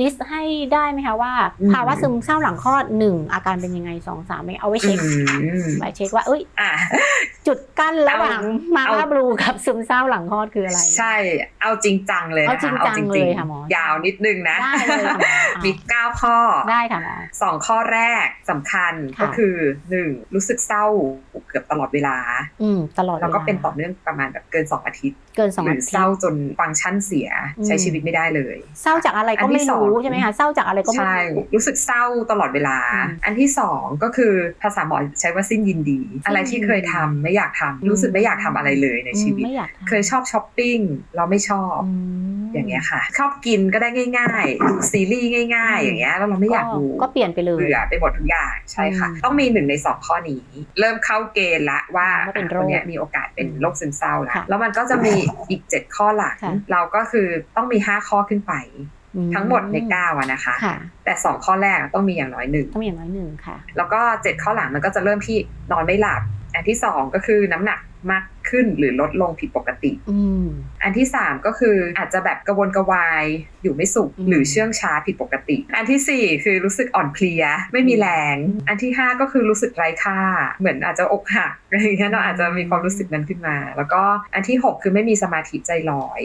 ลิสต์ให้ได้ไหมคะว่าอืมภาวะซึมเศร้าหลังคลอดหนึ่งอาการเป็นยังไงสองสามเอาไว้เช็คอืมไว้เช็คว่าเอ้ยอะจุดกั้นระหว่างมาเอาว่าบลูกับซึมเศร้าหลังคลอดคืออะไร ใช่ เอาจริงจังเลยนะคะเอาจริงจังเลยค่ะหมอยาวนิดนึงนะได้เลยค่ะห มออะมี9ข้อได้ค่ะหมอสองข้อแรกสำคัญค่ะก็คือ 1. รู้สึกเศร้าเกือบตลอดเวลา อืมตลอดแล้วก็วาเป็นต่อเนื่องประมาณแบบเกิน2อาทิตย์ เกินสองหรือาอทิตเศร้าย์จนฟังก์ชันเสียอืมใช้ชีวิตไม่ได้เลย เศร้าจากอะไรก็อันที่ไม่สองรู้ใช่ไหมคะเศร้าจากอะไรก็ไม่ใช่รู้รู้สึกเศร้าตลอดเวลาอืมอันที่สองก็คือภาษาหมอใช้ว่าสิ้นยินดี อะไรที่เคยทำไม่อยากทำรู้สึกไม่อยากทำอะไรเลยในชีวิตไม่อยากทำเคยชอบช้อปปิ้งเราไม่ชอบอืมอย่างเงี้ยค่ะ ชอบกินก็ได้ง่ายๆดูซีรีส์ง่ายๆ อย่างเงี้ยแล้วเราไม่อยากดูก็เปลี่ยนไปเลยเบื่อไปหมดทุกอย่างใช่ค่ะอืมต้องมีหนึ่งในสองข้อนี้ เริ่มเข้าเกณฑ์ละว่าว่าเป็นโรคคนเนี้ยมีโอกาสเป็นโรคซึมเศร้าละค่ะแล้วมันก็จะมีอีกเจ็ดข้อหลังค่ะเราก็คือต้องมีห้าข้อขึ้นไปอืทั้งหมดในเก้าอะนะคะค่ะแต่สองข้อแรกต้องมีอย่างน้อยหนึ่งต้องมีอย่างน้อยหนึ่งค่ะ แล้วก็เจ็ดข้อหลังมันก็จะเริ่มที่นอนไม่หลับ อันที่สองก็คือน้ำหนักมาก ขึ้นหรือลดลงผิดปกติอืมอันที่สามก็คืออาจจะแบบกระวนกระวายอยู่ไม่สุขอืมหรือเชื่องช้าผิดปกติ อันที่สี่คือรู้สึกอ่อนเพลียไม่มีแรง อันที่ห้าก็คือรู้สึกไร้ค่า เหมือนอาจจะอกหักอะไรอย่างเงี้ยเราอาจจะมีความรู้สึกนั้นขึ้นมา แล้วก็อันที่หกคือไม่มีสมาธิใจลอย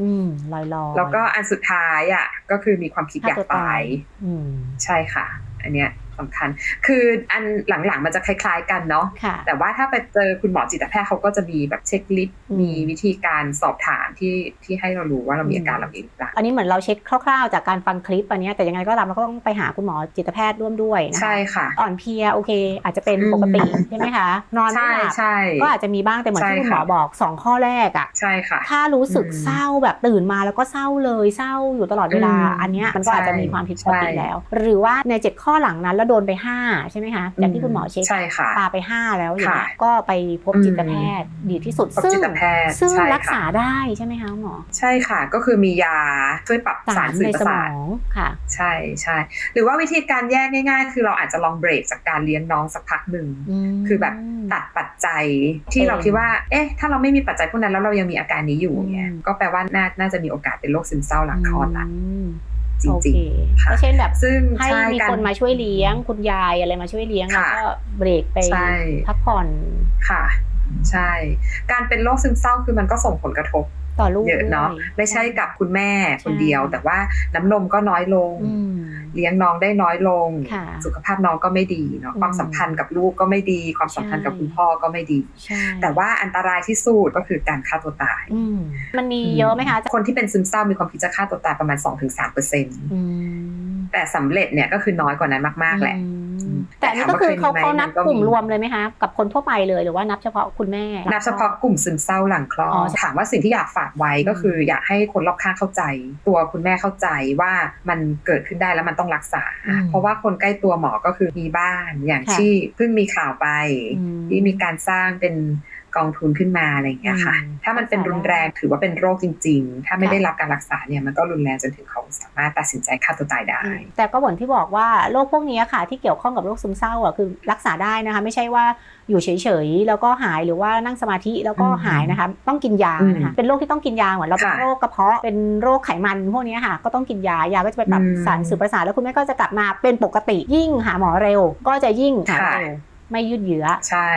อืมลอยลอยแล้วก็อันสุดท้ายอะก็คือมีความคิดอยากตายอืมใช่ค่ะ อันเนี้ย สำคัญ คืออันหลังๆ มันจะคล้ายๆ กันเนาะค่ะแต่ว่าถ้าไปเจอคุณหมอจิตแพทย์เขาก็จะมีแบบเช็คลิสต์อืมมีวิธีการสอบถามที่ที่ให้เรารู้ว่าเรามีอืมอาการเหล่านี้หรือเปล่าอันนี้เหมือนเราเช็คคร่าวๆจากการฟังคลิปอันเนี้ยแต่ยังไงก็ตามเราก็ต้องไปหาคุณหมอจิตแพทย์ร่วมด้วยนะคะใช่ค่ะ อ่อนเพลียโอเค อาจจะเป็นปกติใช่ไหมคะนอนไม่ใช่หลับใช่ก็อาจจะมีบ้างแต่เหมือนที่ใช่คุณหมอค่ะบอกสองข้อแรกอะใช่ค่ะ ถ้ารู้สึกอืมเศร้าแบบตื่นมาแล้วก็เศร้าเลยเศร้าอยู่ตลอดเวลาอืมอันเนี้ยมันก็อาจจะมีความผิดปกติใช่แล้ว หรือว่าในเจ็ดข้อหลังนั้นแล้วโดนไปห้าใช่ไหมคะจากที่คุณหมอเช็คใช่ค่ะปาไปห้าแล้วอย่างเงี้ยค่ะก็ไปพบอืมจิตแพทย์ดีที่สุดพบซึ่งจิตแพทย์ซึ่งใช่รักษาค่ะได้ใช่ไหมคะคุณหมอใช่ค่ะ ก็คือมียาช่วยปรับสาสารรสื่ในอประสมสาอทงค่ะ ใช่ใช่หรือว่าวิธีการแยกง่าย ๆ คือเราอาจจะลองเบรกจากการเลี้ยงน้องสักพักหนึ่งมคือแบบตัดปัจจัยที่เราคิดว่า เอ๊ะ ถ้าเราไม่มีปัจจัยพวกนั้นแล้วเรายังมีอาการนี้อยู่เนี่ยอืมก็แปลว่าน่าน่าจะมีโอกาสเป็นโรคซึมเศร้าหลังคลอดละม จโอริงเคๆค่ะก็เช่นแบบซึ่งให้ใช่มีการคนมาช่วยเลี้ยง คุณยายอะไรมาช่วยเลี้ยงแล้วค่ะก็เบรกไปใช่พักผ่อนค่ะ ใช่ การเป็นโรคซึมเศร้าคือมันก็ส่งผลกระทบ ต่อลูกเยอะเนาะด้วยไม่ใช่กับคุณแม่คนใช่เดียว แต่ว่าน้ำนมก็น้อยลงอืมเลี้ยงน้องได้น้อยลงค่ะสุขภาพน้องก็ไม่ดีเนาะอืมความสัมพันธ์กับลูกก็ไม่ดี ความสัมพันธ์กับใช่คุณพ่อก็ไม่ดีใช่แต่ว่าอันตรายที่สุดก็คือการฆ่าตัวตายอืมมันมีเยอะไหมคะ คนที่เป็นซึมเศร้ามีความคิดจะฆ่าตัวตายประมาณ 2-3%เปอร์เซ็นต์อืมแต่สำเร็จเนี่ยก็คือน้อยกว่านั้นมาก ๆ แหละอืม แต่อันนี้ก็คือเขาเขานับกลุ่มรวมเลยไหมคะกับคนทั่วไปเลยหรือว่านับเฉพาะคุณแม่ นับเฉพาะกลุ่มซึมเศร้าหลังคลออ๋อดถามว่าสิ่งที่อยากฝากไว้ก็คือ อยากให้คนรอบข้างเข้าใจ ตัวคุณแม่เข้าใจว่ามันเกิดขึ้นได้แล้วมันต้องรักษาอืมเพราะว่าคนใกล้ตัวหมอก็คือมีบ้านอย่างค่ะที่เพิ่งมีข่าวไปอืมที่มีการสร้างเป็น กองทุนขึ้นมาอะไรอย่างเงี้ยค่ะอืมถ้ามันเป็นรุนแรงถือว่าเป็นโรคจริง ๆ ถ้าไม่ได้รับการรักษาเนี่ยมันก็รุนแรงจนถึงเขาสามารถตัดสินใจฆ่าตัวตายได้ แต่ก็เหมือนที่บอกว่าโรคพวกนี้ค่ะที่เกี่ยวข้องกับโรคซึมเศร้าอะคือรักษาได้นะคะ ไม่ใช่ว่าอยู่เฉยๆแล้วก็หายหรือว่านั่งสมาธิแล้วก็อืมหายนะคะ ต้องกินยานะคะอืมเป็นโรคที่ต้องกินยาเหมือนเราเป็นค่ะโรคกระเพาะเป็นโรคไขมันพวกนี้ค่ะก็ต้องกินยายาก็จะไปปรับอืมสารสื่อประสาทแล้วคุณแม่ก็จะกลับมาเป็นปกติยิ่งหาหมอเร็ว ก็จะยิ่งหายค่ะเร็วไม่ยืดเยื้อใช่